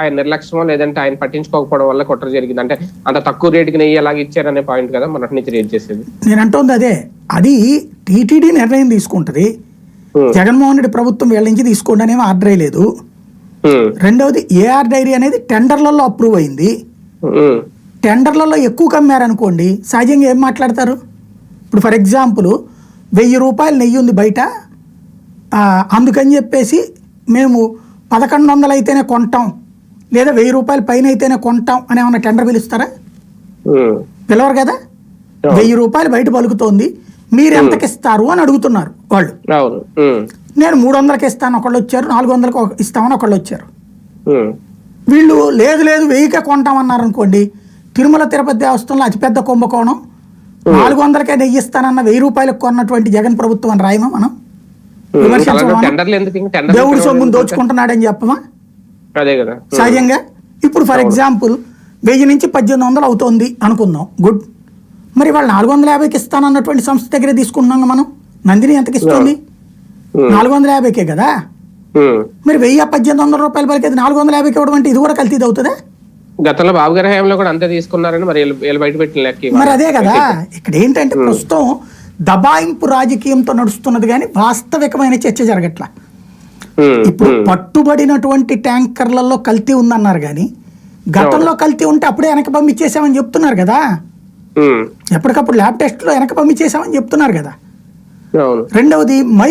ఆయన నిర్లక్ష్యమో లేదంటే ఆయన పట్టించుకోకపోవడం వల్ల కుట్ర జరిగింది. అంటే అంత తక్కువ రేటుకి నెయ్యి ఎలాగ ఇచ్చారనే పాయింట్ కదా మొన్నటి నుంచి రేట్ చేసేది. నేను అంటోంది అదే అది టీటీడీ నిర్ణయం తీసుకుంటది. Hmm. జగన్మోహన్ రెడ్డి ప్రభుత్వం వీళ్ళ నుంచి తీసుకోండి అనేవి ఆర్డర్ లేదు. ఉమ్, రెండవది ఏఆర్ డైరీ అనేది టెండర్లలో అప్రూవ్ అయింది. టెండర్లలో ఎక్కువ కమ్మారనుకోండి సహజంగా ఏం మాట్లాడతారు? ఇప్పుడు ఫర్ ఎగ్జాంపుల్ వెయ్యి రూపాయలు నెయ్యి ఉంది బయట. అందుకని చెప్పేసి మేము పదకొండు వందలు అయితేనే కొంటాం. లేదా వెయ్యి రూపాయల పైన అయితేనే కొంటాం అని ఏమన్నా టెండర్ పిలుస్తారా? పిలవరు కదా? వెయ్యి రూపాయలు బయట పలుకుతోంది మీరు ఎంతకి ఇస్తారు అని అడుగుతున్నారు వాళ్ళు. నేను మూడు వందలకి ఇస్తాను ఒకళ్ళు వచ్చారు నాలుగు వందలకి ఇస్తామని ఒకళ్ళు వచ్చారు. వీళ్ళు లేదు లేదు వెయ్యికే కొంటామన్నారు అనుకోండి తిరుమల తిరుపతి దేవస్థానంలో అతిపెద్ద కుంభకోణం నాలుగు వందలకే నెయ్యి ఇస్తానన్న వెయ్యి రూపాయలకు కొన్నటువంటి జగన్ ప్రభుత్వం అని రాయమా మనం. విమర్శించమా? దేవుడి సొమ్మును? దోచుకుంటున్నాడని చెప్పమా? అదే కదా. సహజంగా ఇప్పుడు ఫర్ ఎగ్జాంపుల్ వెయ్యి నుంచి పద్దెనిమిది వందలు అవుతోంది అనుకుందాం. గుడ్. మరి వాళ్ళు నాలుగు వందల యాభైకి ఇస్తానన్నటువంటి సంస్థ దగ్గరే తీసుకుంటున్నాం మనం. నందిని ఎంతకి ఇస్తుంది? నాలుగు వందల యాభైకే కదా. మరి వెయ్యి పద్దెనిమిది వందల రూపాయలు పలికేది నాలుగు వందల యాభైకి ఇవ్వడం అంటే ఇది కూడా కల్తీది అవుతుందా? గతంలో బాబు గారి హయాంలో కూడా అంతే తీసుకున్నారని మరి బయట పెట్టిన. మరి అదే కదా. ఇక్కడ ఏంటంటే ప్రస్తుతం దబాయింపు రాజకీయంతో నడుస్తున్నది కానీ వాస్తవికమైన చర్చ జరగట్ల. ఇప్పుడు పట్టుబడినటువంటి ట్యాంకర్లలో కల్తీ ఉందన్నారు కానీ గతంలో కల్తీ ఉంటే అప్పుడే వెనక పంపించేసామని చెప్తున్నారు కదా. ఎప్పటికప్పుడు ల్యాబ్ టెస్ట్లో వెనక పంపించేసామని చెప్తున్నారు కదా. రెండవది మై